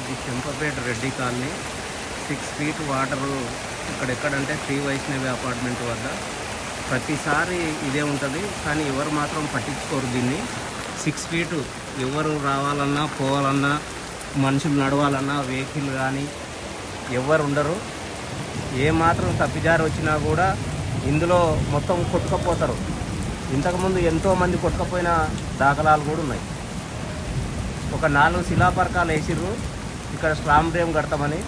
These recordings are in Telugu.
ఇది Champapet Reddy colony six feet water ఇక్కడెక్కడంటే Shri Vaishnavi apartment వద్ద. ప్రతిసారి ఇదే ఉంటుంది కానీ ఎవరు మాత్రం పట్టించుకోరు దీన్ని. సిక్స్ ఫీటు ఎవరు రావాలన్నా పోవాలన్నా మనుషులు నడవాలన్నా వెహికల్ కానీ ఎవరు ఉండరు. ఏ మాత్రం తప్పిదారి వచ్చినా కూడా ఇందులో మొత్తం కొట్టుకపోతారు. ఇంతకుముందు ఎంతోమంది కొట్టుకపోయిన దాఖలాలు కూడా ఉన్నాయి. ఒక నాలుగు శిలాపరకాలు వేసిర్రు. ఇక్కడ స్ట్రాంగ్ డ్రేమ్ కడతామని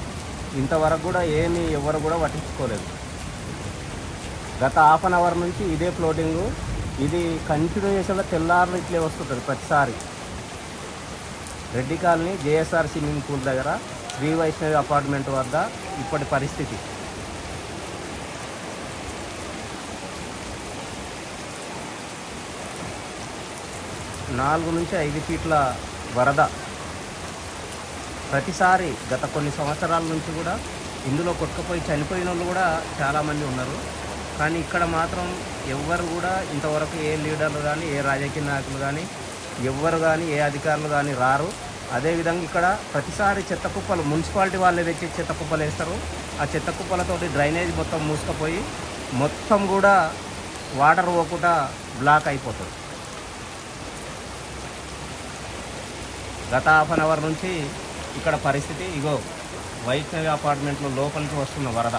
ఇంతవరకు కూడా ఏమీ ఎవరు కూడా పట్టించుకోలేదు. గత హాఫ్ అన్ అవర్ నుంచి ఇదే ఫ్లోటింగ్ ఇది కంటిన్యూషన్గా తెల్లారులు ఇట్లే వస్తుంటుంది ప్రతిసారి. Reddy colony JSR swimming pool దగ్గర శ్రీ వైష్ణవి అపార్ట్మెంట్ వద్ద ఇప్పటి పరిస్థితి. నాలుగు నుంచి ఐదు ఫీట్ల వరద. ప్రతిసారి గత కొన్ని సంవత్సరాల నుంచి కూడా ఇందులో కొట్టుకుపోయి చనిపోయిన వాళ్ళు కూడా చాలామంది ఉన్నారు. కానీ ఇక్కడ మాత్రం ఎవ్వరు కూడా ఇంతవరకు ఏ లీడర్లు కానీ ఏ రాజకీయ నాయకులు కానీ ఎవ్వరు కానీ ఏ అధికారులు కానీ రారు. అదేవిధంగా ఇక్కడ ప్రతిసారి చెత్త కుప్పలు మున్సిపాలిటీ వాళ్ళే తెచ్చి చెత్త కుప్పలు వేస్తారు. ఆ చెత్త కుప్పలతోటి డ్రైనేజ్ మొత్తం మూసుకుపోయి మొత్తం కూడా వాటర్ పోకుండా బ్లాక్ అయిపోతుంది. గత హాఫ్ అన్ అవర్ నుంచి ఇక్కడ పరిస్థితి ఇగో వైష్ణవి అపార్ట్మెంట్లో లోపలికి వస్తున్న వరద.